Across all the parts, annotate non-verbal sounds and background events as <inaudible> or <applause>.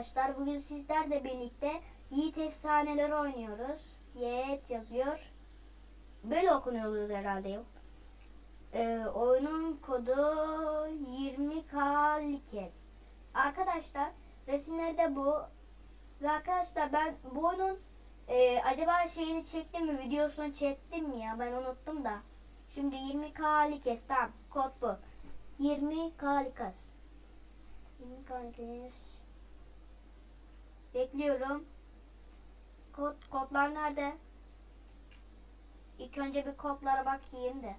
arkadaşlar. Bugün sizlerle birlikte Yiğit Efsaneleri oynuyoruz. Yiğit yazıyor. Böyle okunuyor herhalde. Ee, oyunun kodu 20K Likez. Arkadaşlar resimleri de bu. Ve arkadaşlar ben bu oyunun e, acaba şeyini çektim mi? Videosunu çektim mi ya? Ben unuttum da. Şimdi 20K Likez. Tamam. Kod bu. 20K Likez. 20K Likez. Bekliyorum. Kod, kodlar nerede? İlk önce bir kodlara bakayım da.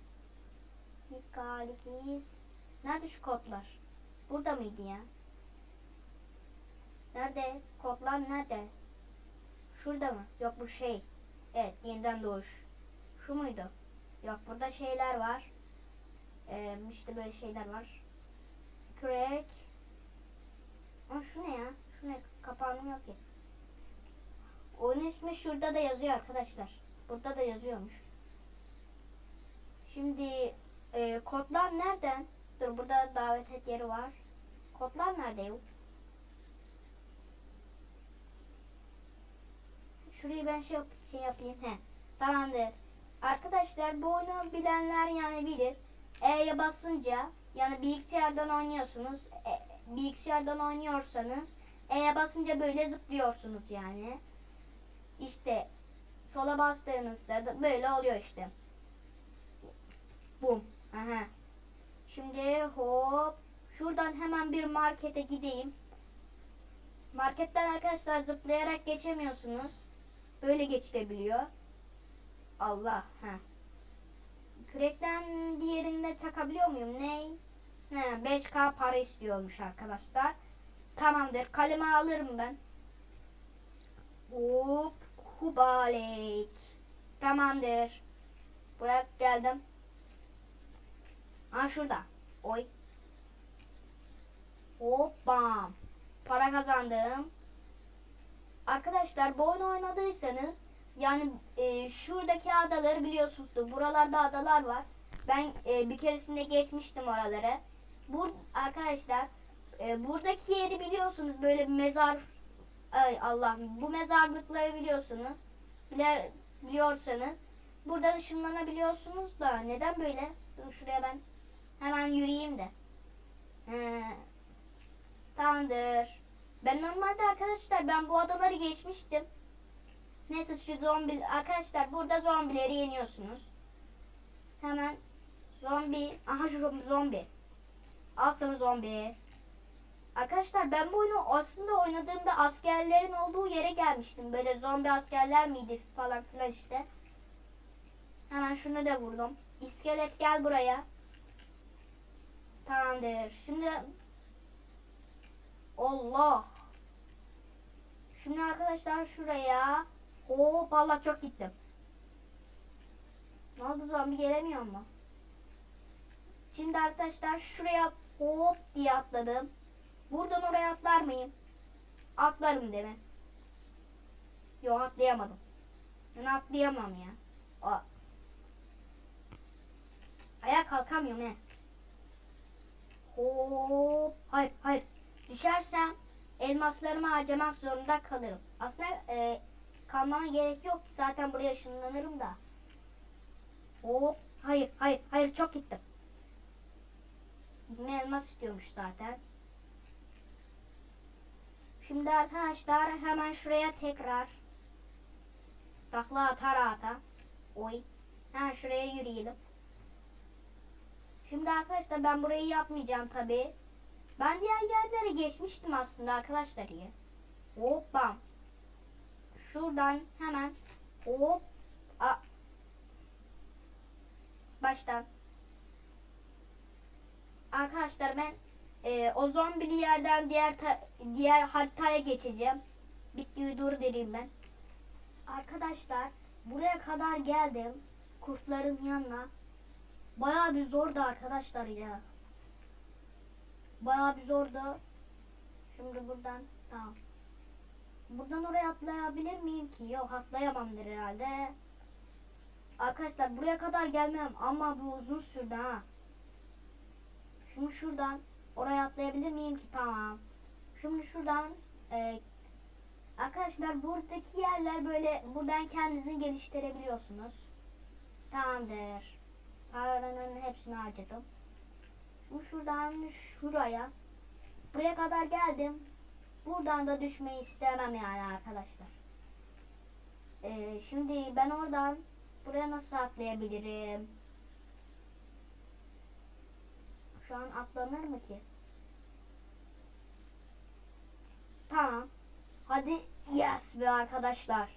Likalikiz. Nerede şu kodlar? Burada mıydı ya? Nerede? Kodlar nerede? Şurada mı? Yok bu şey. Evet yeniden doğuş. Şu muydu? Yok burada şeyler var. Ee, işte böyle şeyler var. Crack. Ama şu ne ya? Ne? Kapağım yok ki. Oyun ismi şurada da yazıyor arkadaşlar. Burada da yazıyormuş. Şimdi e, kodlar nereden? Dur burada davet et yeri var. Kodlar nerede yok? Şurayı ben şey, şey yapayım. He. Tamamdır. Arkadaşlar bu oyunu bilenler yani bilir. E'ye basınca yani bilgisayardan oynuyorsunuz. E, bilgisayardan oynuyorsanız E'ye basınca böyle zıplıyorsunuz yani. İşte sola bastığınızda da böyle oluyor işte. Bum. Aha. Şimdi hop. Şuradan hemen bir markete gideyim. Marketten arkadaşlar zıplayarak geçemiyorsunuz. Böyle geçilebiliyor. Allah. Ha. Kürekten diğerinde takabiliyor muyum? Ney? He, 5K para istiyormuş arkadaşlar. Tamamdır. Kalemi alırım ben. Hop. Hubalek. Tamamdır. Buraya geldim. Ha şurada. Oy. Hoppa. Para kazandım. Arkadaşlar bu oyunu oynadıysanız yani e, şuradaki adaları biliyorsunuzdur. Buralarda adalar var. Ben e, bir keresinde geçmiştim oraları. Bu arkadaşlar e, buradaki yeri biliyorsunuz. Böyle bir mezar ay Allah bu mezarlıkları biliyorsunuz. Biler biliyorsanız buradan ışınlanabiliyorsunuz da neden böyle? Dur şuraya ben hemen yürüyeyim de. He. Tamamdır. Ben normalde arkadaşlar ben bu adaları geçmiştim. Neyse şu zombi arkadaşlar burada zombileri yeniyorsunuz. Hemen zombi aha şu zombi. Al zombi. Arkadaşlar ben bu oyunu aslında oynadığımda askerlerin olduğu yere gelmiştim. Böyle zombi askerler miydi falan filan işte. Hemen şunu da vurdum. İskelet gel buraya. Tamamdır. Şimdi Allah. Şimdi arkadaşlar şuraya hop Allah çok gittim. Ne oldu zombi gelemiyor mu? Şimdi arkadaşlar şuraya hop diye atladım. Buradan oraya atlar mıyım? Atlarım mi? Yok atlayamadım. Ben atlayamam ya. Aa. Ayağa kalkamıyorum he. Hop. Hayır hayır. Düşersem elmaslarımı harcamak zorunda kalırım. Aslında e, kalmama gerek yok. Zaten buraya ışınlanırım da. Hop. Hayır hayır hayır çok gittim. Yine elmas istiyormuş zaten. Şimdi arkadaşlar hemen şuraya tekrar takla atar ata. Oy. Hemen şuraya yürüyelim. Şimdi arkadaşlar ben burayı yapmayacağım tabi. Ben diğer yerlere geçmiştim aslında arkadaşlar ya. Hoppa. Şuradan hemen hop. A. Baştan. Arkadaşlar ben e, o zombili yerden diğer diğer haritaya geçeceğim. Bittiği dur derim ben. Arkadaşlar buraya kadar geldim. Kurtların yanına. Bayağı bir zordu arkadaşlar ya. Bayağı bir zordu. Şimdi buradan tamam. Buradan oraya atlayabilir miyim ki? Yok atlayamamdır herhalde. Arkadaşlar buraya kadar gelmem ama bu uzun sürdü ha. Şimdi şuradan oraya atlayabilir miyim ki? Tamam. Şimdi şuradan e, arkadaşlar buradaki yerler böyle buradan kendinizi geliştirebiliyorsunuz. Tamamdır. Paranın hepsini harcadım. Şimdi şuradan şuraya. Buraya kadar geldim. Buradan da düşmeyi istemem yani arkadaşlar. Ee, şimdi ben oradan buraya nasıl atlayabilirim? Şu an atlanır mı ki? Tamam. Hadi yes be arkadaşlar.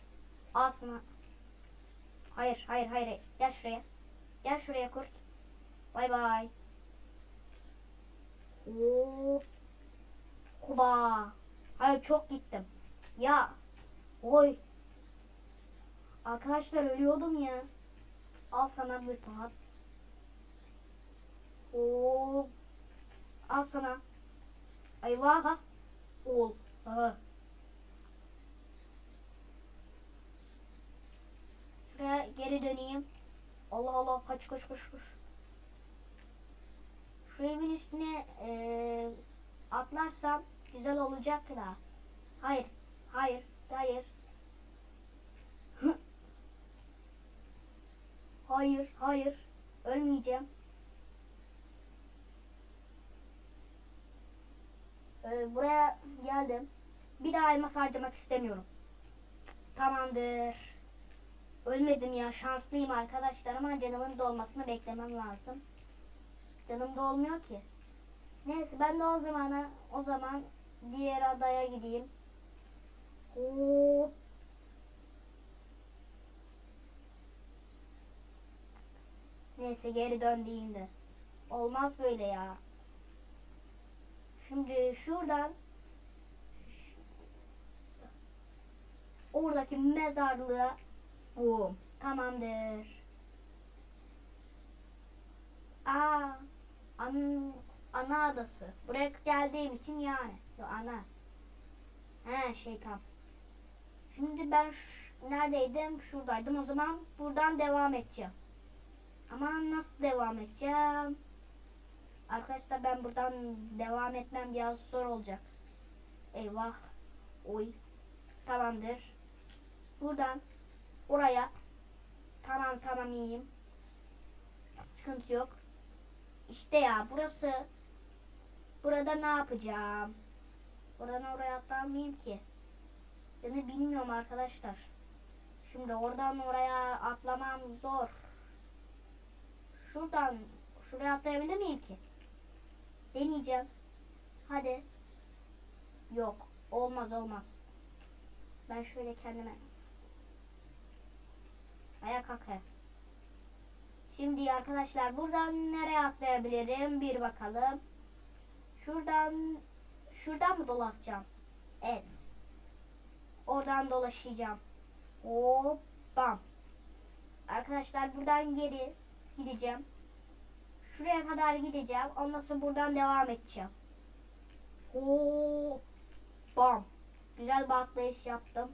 Aslında. Hayır, hayır, hayır. Gel şuraya. Gel şuraya kurt. Bay bay. Hop. Hoba. Hayır çok gittim. Ya. Oy. Arkadaşlar ölüyordum ya. Al sana bir pahat. Hop. Al sana. Eyvah. Ol. Aha. Şuraya geri döneyim. Allah Allah kaç kaç kaç kaç. Şu evin üstüne eee, atlarsam güzel olacak da. Hayır. Hayır. Hayır. hayır. Hayır. Ölmeyeceğim. Ee, buraya geldim. Bir daha elmas harcamak istemiyorum. Tamamdır. Ölmedim ya şanslıyım arkadaşlar ama canımın dolmasını beklemem lazım. Canım dolmuyor ki. Neyse ben de o zamana o zaman diğer adaya gideyim. Hop. Neyse geri döndüğünde. Olmaz böyle ya. Şimdi şuradan oradaki mezarlığa Boom. Tamamdır. Aa, an, ana adası. Buraya geldiğim için yani. Yo, ana. He şey tam. Şimdi ben neredeydim? Şuradaydım. O zaman buradan devam edeceğim. Ama nasıl devam edeceğim? Arkadaşlar ben buradan devam etmem biraz zor olacak. Eyvah. Oy. Tamamdır. Buradan oraya. Tamam tamam iyiyim. Sıkıntı yok. İşte ya burası. Burada ne yapacağım? Buradan oraya atlamayayım ki. Yani bilmiyorum arkadaşlar. Şimdi oradan oraya atlamam zor. Şuradan şuraya atlayabilir miyim ki? Deneyeceğim. Hadi. Yok. Olmaz olmaz. Ben şöyle kendime Ayak kalk. Şimdi arkadaşlar buradan nereye atlayabilirim? Bir bakalım. Şuradan şuradan mı dolaşacağım? Evet. Oradan dolaşacağım. Hop bam. Arkadaşlar buradan geri gideceğim. Şuraya kadar gideceğim. Ondan sonra buradan devam edeceğim. Hop bam. Güzel bir yaptım.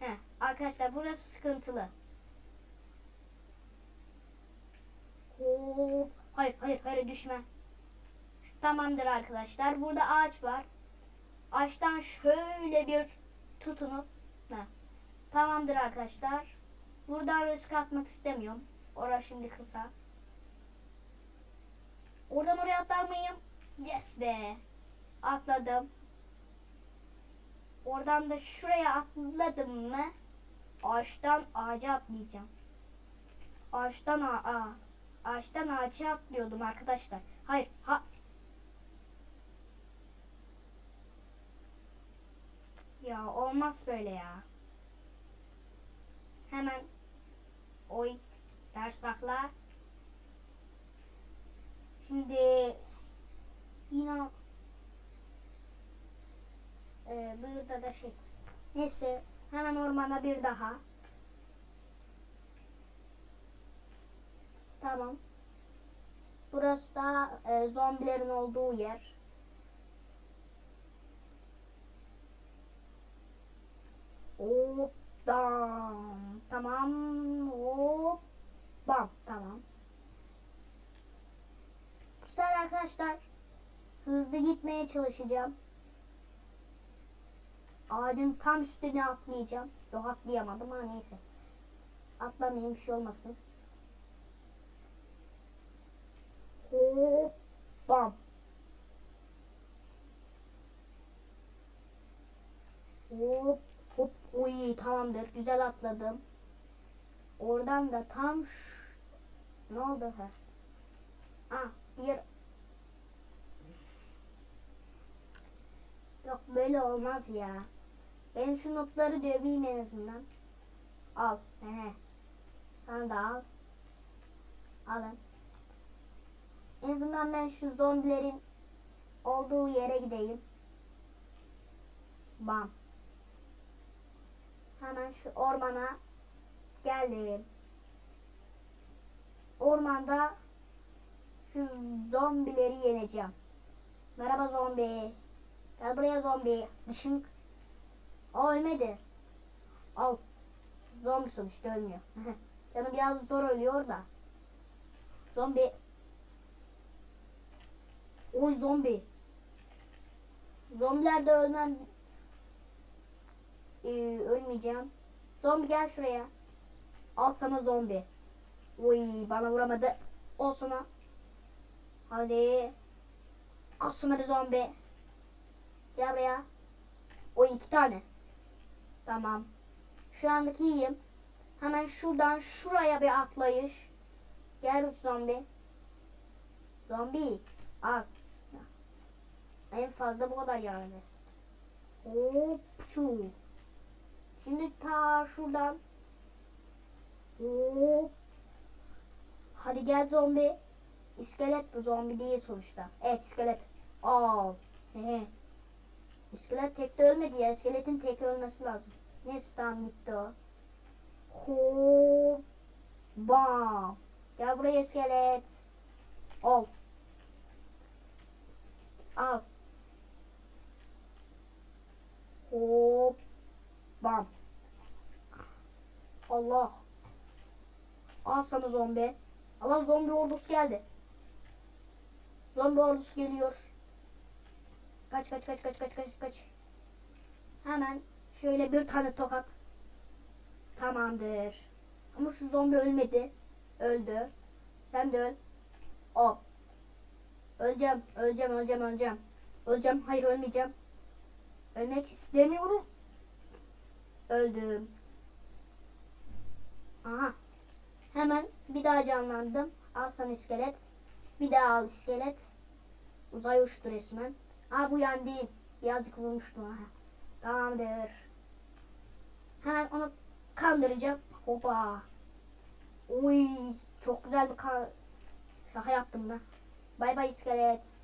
Heh, arkadaşlar burası sıkıntılı. Hop. Hayır hayır hayır düşme. Tamamdır arkadaşlar. Burada ağaç var. Ağaçtan şöyle bir tutunup heh. Tamamdır arkadaşlar. Buradan risk atmak istemiyorum. Orası şimdi kısa. Oradan oraya atlar mıyım? Yes be. Atladım. Oradan da şuraya atladım mı ağaçtan ağaca atlayacağım. Ağaçtan ağa, ağaçtan ağaca atlıyordum arkadaşlar. Hayır, ha. Ya olmaz böyle ya. Hemen oy ters takla. Şimdi yine ee, burada da şey. Neyse hemen ormana bir daha. Tamam. Burası da e, zombilerin olduğu yer. Hop. Tamam. Hop bam. Tamam. Bu sefer arkadaşlar hızlı gitmeye çalışacağım. Ağacın tam üstüne atlayacağım. Yok atlayamadım ama neyse. Atlamayayım bir şey olmasın. Hop. Bam. Hop. Hop. Uy tamamdır. Güzel atladım. Oradan da tam ş- ne oldu ha? Ah diğer Yok böyle olmaz ya. Ben şu notları döveyim en azından. Al. Hehe. Sen de al. Alın. En azından ben şu zombilerin olduğu yere gideyim. Bam. Hemen şu ormana geldim. Ormanda şu zombileri yeneceğim. Merhaba zombi. Gel buraya zombi. Dışın. Aa ölmedi. Al. Zombi sonuçta ölmüyor. <laughs> Canım biraz zor ölüyor da. Zombi. Oy zombi. Zombiler de ölmem. Ee, ölmeyeceğim. Zombi gel şuraya. Al sana zombi. Oy bana vuramadı. Olsun ha. Hadi. Al sana bir zombi. Gel buraya. O iki tane. Tamam. Şu andaki iyiyim. Hemen şuradan şuraya bir atlayış. Gel zombi. Zombi. Al. En fazla bu kadar yani. Hop. Şimdi ta şuradan. Hop. Hadi gel zombi. İskelet bu zombi değil sonuçta. Evet iskelet. Al. İskelet tekte ölmedi ya. İskeletin tek ölmesi lazım. Neyse tamam gitti o. Hop. Bam. Gel buraya iskelet. Al. Al. Hop. Bam. Allah. Al sana zombi. Allah zombi ordusu geldi. Zombi ordusu geliyor. Kaç kaç kaç kaç kaç kaç kaç. Hemen şöyle bir tane tokat. Tamamdır. Ama şu zombi ölmedi. Öldü. Sen de öl. Al. Öleceğim, öleceğim, öleceğim, öleceğim. Öleceğim, hayır ölmeyeceğim. Ölmek istemiyorum. Öldüm. Aha. Hemen bir daha canlandım. Al sana iskelet. Bir daha al iskelet. Uzay uçtu resmen. Aa bu yan değil. Birazcık vurmuştum. Aha. Tamamdır. Hemen onu kandıracağım. Hopa. Uy, çok güzel bir ka- şaka yaptım da. Bay bay iskelet.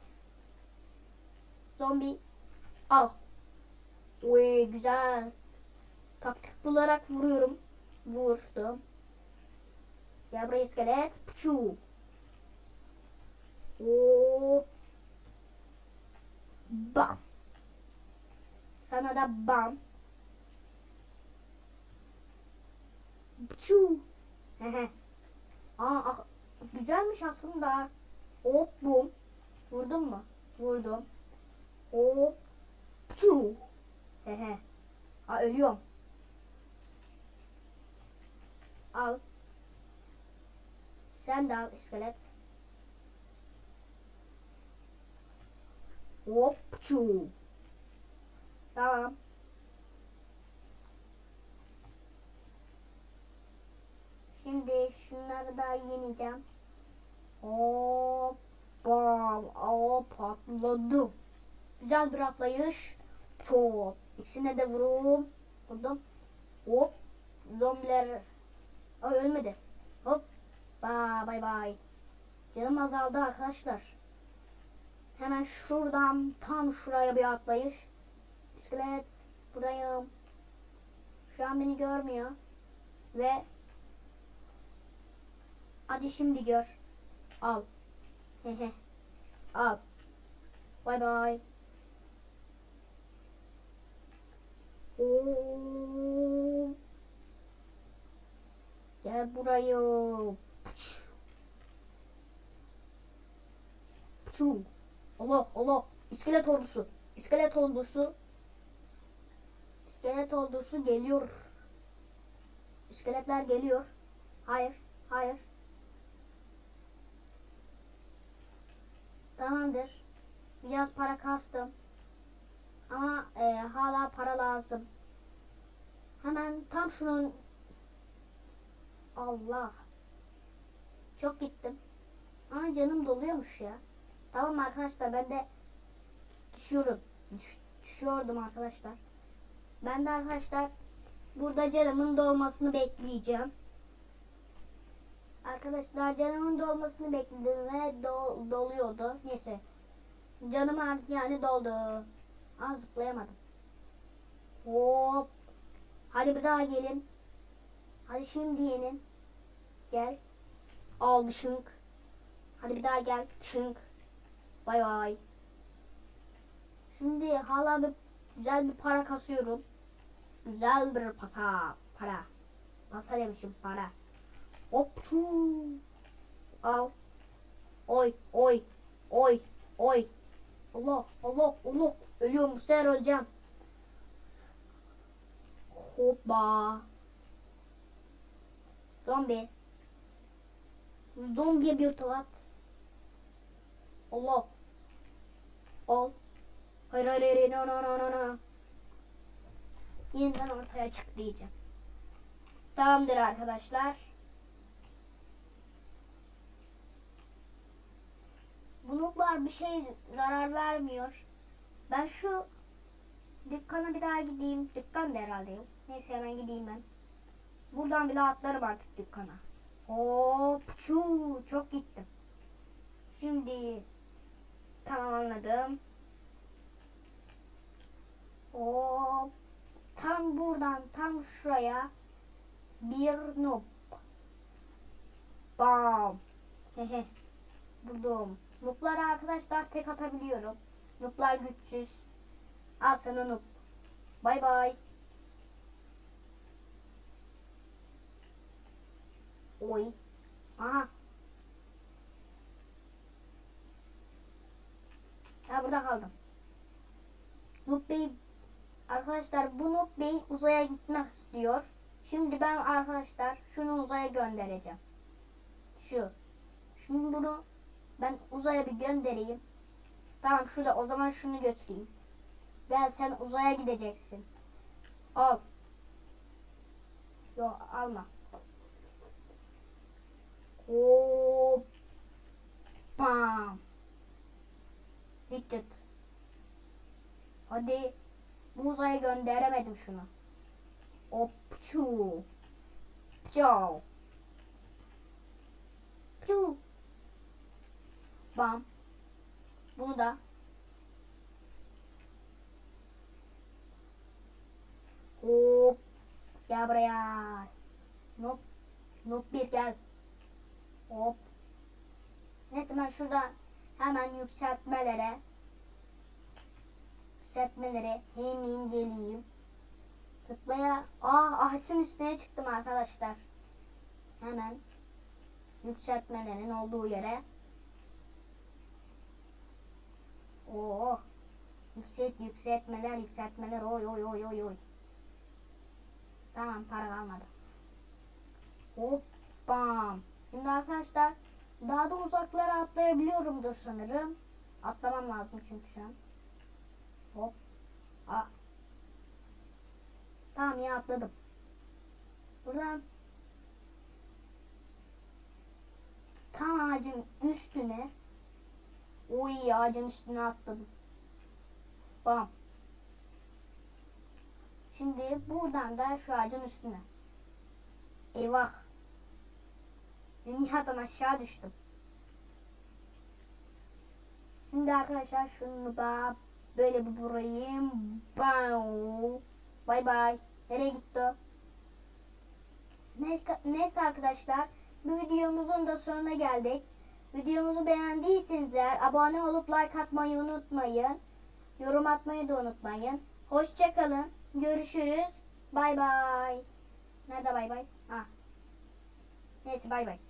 Zombi. Al. Uy güzel. Taktik bularak vuruyorum. Vurdum. Buraya iskelet. Puçu. Hop. Bam. Sana da bam. Hehe. Aa, ah, güzelmiş aslında. Hop bum. Vurdun mu? Vurdum. Hop. Puçu. Hehe. Aa ölüyorum. Al. Sen de al iskelet. Hop çu. Tamam. Şimdi şunları da yeneceğim. Hop bam. Hop patladı. Güzel bir atlayış. Çok. İkisine de vurup vurdum. Hop. Zombiler. Ay ölmedi. Hop. Bye bye bye. Canım azaldı arkadaşlar. Hemen şuradan tam şuraya bir atlayış. İskelet buradayım. Şu an beni görmüyor. Ve hadi şimdi gör. Al. Hehe. Al. Bye bye. Oo. Gel buraya. Pıçu. Allah Allah. İskelet ordusu. İskelet ordusu. İskelet ordusu geliyor. İskeletler geliyor. Hayır, hayır. Tamamdır. Biraz para kastım. Ama e, hala para lazım. Hemen tam şunun Allah. Çok gittim. Ama canım doluyormuş ya. Tamam arkadaşlar ben de düşüyorum. Düş- düşüyordum arkadaşlar. Ben de arkadaşlar burada canımın dolmasını bekleyeceğim. Arkadaşlar canımın dolmasını bekledim ve do- doluyordu. Neyse. Canım artık yani doldu. Aa zıplayamadım. Hop. Hadi bir daha gelin. Hadi şimdi yenin. Gel. Al dışınk. Hadi bir daha gel. Dışınk. Bay bay. Şimdi hala bir güzel bir para kasıyorum. Güzel bir pasa. Para. Pasa demişim para. Hop. çuu. Al. Oy. Oy. Oy. Oy. Allah. Allah. Allah. Ölüyorum. Bu sefer öleceğim. Hoppa. Zombi. Zombiye bir tokat. Allah. Al. Hayır hayır hayır. No no no no no. Yeniden ortaya çık diyeceğim. Tamamdır arkadaşlar. Bunuklar bir şey zarar vermiyor. Ben şu dükkana bir daha gideyim. Dükkan da herhalde yok. Neyse hemen gideyim ben. Buradan bile atlarım artık dükkana. Hop çuu çok gittim. Şimdi tamam anladım. Hop tam buradan tam şuraya bir noob. Bam. Hehe. Buldum. Noob'lara arkadaşlar tek atabiliyorum. Noob'lar güçsüz. Al sana noob. Bay bay. Oy. Aha. Ha burada kaldım. Noob Bey arkadaşlar bu Noob Bey uzaya gitmek istiyor. Şimdi ben arkadaşlar şunu uzaya göndereceğim. Şu. Şimdi bunu ben uzaya bir göndereyim. Tamam şurada o zaman şunu götüreyim. Gel sen uzaya gideceksin. Al. Yok alma. Hop. Bam. Widget. Hadi. Bu uzaya gönderemedim şunu. Hop. Çu. Çau. Çu. Bam. Bunu da. Hop. Gel buraya. Nop. Nop bir gel. Hop. Neyse ben şurada hemen yükseltmelere yükseltmelere hemen geleyim. Tıklaya. Aa ağaçın üstüne çıktım arkadaşlar. Hemen yükseltmelerin olduğu yere. Oo. Yüksek yükseltmeler yükseltmeler oy oy oy oy oy. Tamam para kalmadı. Hop bam. Şimdi arkadaşlar daha da uzaklara atlayabiliyorumdur sanırım. Atlamam lazım çünkü şu an. Hop. Aa. Tamam ya atladım. Buradan tam ağacın üstüne Oy ağacın üstüne atladım. Bam. Şimdi buradan da şu ağacın üstüne. Eyvah. Dünyadan aşağı düştüm. Şimdi arkadaşlar şunu da böyle vurayım. Bam. Bay bay. Nereye gitti? Neyse- arkadaşlar. Bu videomuzun da sonuna geldik. Videomuzu beğendiyseniz eğer abone olup like atmayı unutmayın. Yorum atmayı da unutmayın. Hoşçakalın. Görüşürüz. Bay bay. Nerede bay bay? Ha. Neyse bay bay.